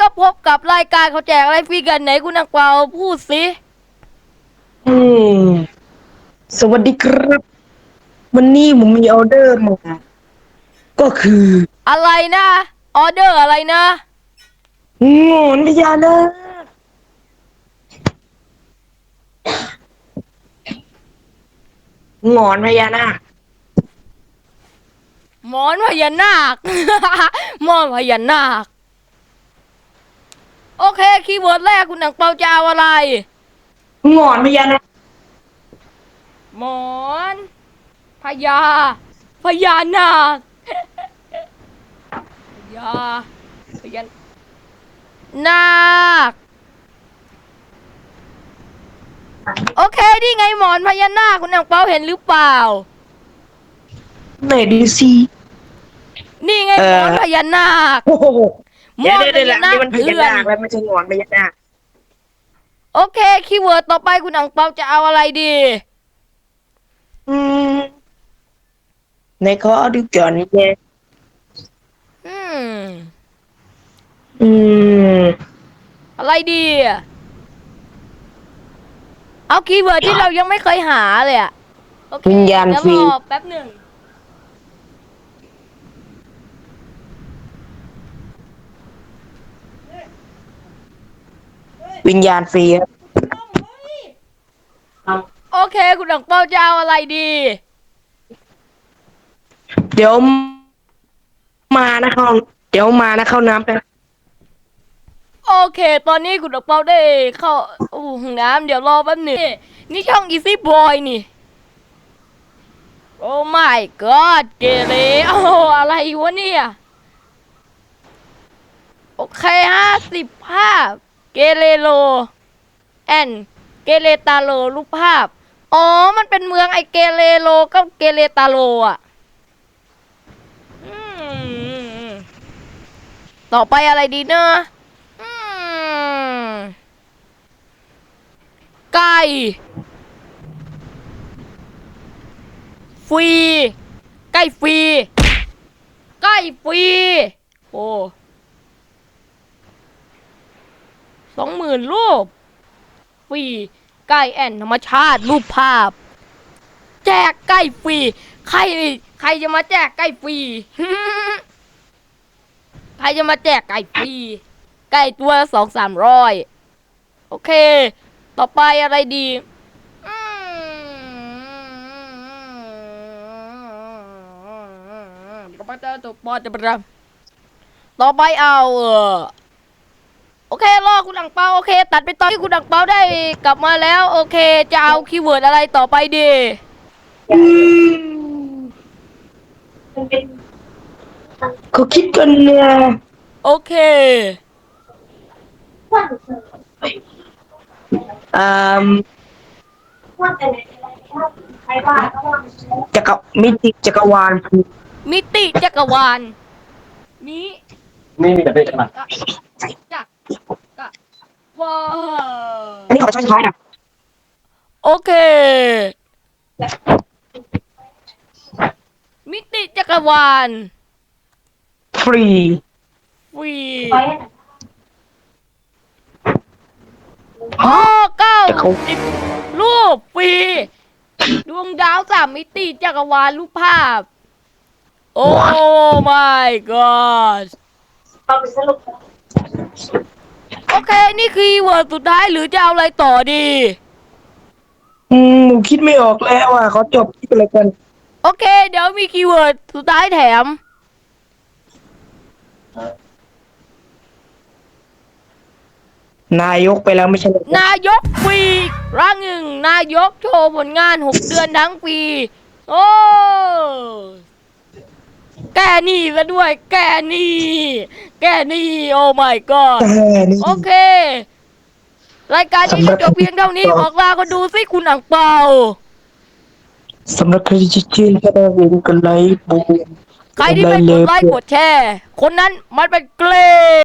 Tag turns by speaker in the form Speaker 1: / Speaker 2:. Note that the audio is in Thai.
Speaker 1: ก็พบกับรายการเขาแจกอะไรฟรีกันไหนคุณนักเปล่าพูดสิ
Speaker 2: อืมสวัสดีครับ วันนี้ผมมีออเดอร์มา ก็คือ
Speaker 1: อะไรนะออเดอร์อะไรนะ
Speaker 2: งอนพญานาคงอนพญานาค
Speaker 1: หมอนพญานาค หมอนพญานาค โอเค คีย์เวิร์ดแรกคุณหนังเปาจะเอาอะไร
Speaker 2: งอนพญานาค
Speaker 1: หมอนพญาพญานาคพญาพญานาคโอเคนี่ไงหมอนพญานาคคุณหนังเปาเห็นหรือเปล่า
Speaker 2: ไหนดูสิ
Speaker 1: นี่ไง
Speaker 2: เอ่
Speaker 1: ห
Speaker 2: อ
Speaker 1: มอนพญานาค
Speaker 2: โอ้โห
Speaker 1: หม
Speaker 2: เดี๋ยว
Speaker 1: อน
Speaker 2: เดี๋ยว
Speaker 1: พ
Speaker 2: เดี๋ยว
Speaker 1: ญานา
Speaker 2: นี่
Speaker 1: ค
Speaker 2: มันพญา
Speaker 1: เถื่อน
Speaker 2: นาคแล้วไม่ใช่งอนพญานาค
Speaker 1: โอเคคีย์เวิร์ดต่อไปคุณหนังเปาจะเอาอะไรดี
Speaker 2: อืมในขอดูก่อนนี่แก
Speaker 1: อืม
Speaker 2: อืม
Speaker 1: อะไรดีอะเอาคีย์เวิร์ดที่เรายังไม่เคยหาเลยอะโอเค
Speaker 2: วิญญาณ
Speaker 1: เดี๋ยว
Speaker 2: ฟรี
Speaker 1: รอแป๊บหนึ่ง
Speaker 2: วิญญาณฟรีครับ
Speaker 1: โอเค คุณหนังเปาจะเอาอะไรดี
Speaker 2: เดี๋ยว มานะเข้าเดี๋ยวมานะเข้าน้ำไป
Speaker 1: โอเค ตอนนี้คุณหนังเปาได้เข้าอู้ห้องน้ำเดี๋ยวรอแป๊บหนึ่งนี่ช่อง Easy Boy นี่ โอ้ my god เกเรโอ้อะไรวะเนี่ย โอเคห้าสิบภาพ เกเรโล แอนเกเรตาโลรูปภาพ อ๋อ มันเป็นเมืองไอเกเรโลก็เกเรตาโลอะต่อไปอะไรดีเนอะไก่ ฟรี ไก่ฟรี ไก่ฟรี โอ้ สองหมื่นรูปฟรีไก่แอนธรรมชาติรูปภาพ แจกไก่ฟรีใครใครจะมาแจกไก่ฟรีใครจะมาแจกไก่ฟรีไก่ตัวสองสามร้อยโอเค ต่อไปอะไรดีก็ไปเจอตัวปอจะประต่อไปเอาเออ อเครอคุณอังเปาโอเค ตัดไปตอนที่คุณอังเปาได้กลับมาแล้ว โอเค จะเอาคีย์เวิร์ดอะไรต่อไปดี
Speaker 2: อืมเขาคิดกันเนี่ย
Speaker 1: โอเค
Speaker 2: อ่าจักรมิติจักรวาล
Speaker 1: มิติจักรวาลนี้
Speaker 3: ไม่มีแบบนี้ใช่ไหม
Speaker 1: กะจักกะ ว้า
Speaker 2: อันนี้ขอช้อยช้อยๆนะ
Speaker 1: โอเค มิติจักรวาล
Speaker 2: ฟรี
Speaker 1: ฟรีโอ้เก้าสิบรูปฟรีดวงดาวสามมิติจักรวาลรูปภาพ โอ้ my god โอเค นี่คือเวิร์ดสุดท้ายหรือจะเอาอะไรต่อดี
Speaker 2: อืมหนูคิดไม่ออกแล้วอะเขาจบที่อะไรกัน
Speaker 1: โอเค เดี๋ยวมีคีย์เวิร์ดสุดท้ายแถม
Speaker 2: นายกไปแล้วไม่ใช่เหรอ นา
Speaker 1: ยกฟรีร่างหนึ่ง นายกโชว์ผลงานหกเดือนทั้งปี โอ้ แกหนี่ซะด้วย แกหนี่ แกหนี่โอ้ my god
Speaker 2: แต่นี่
Speaker 1: โอเค รายการนี้ก็จบเพียงเท่านี้บอกลาก็ดูสิคุณอังเปา
Speaker 2: สำหรับใครที่ชื่นชอบเองกันไลค์บูม
Speaker 1: ใครที่ไม่กดไลค์กดแชร์ คนนั้นมันเป็นเกรย์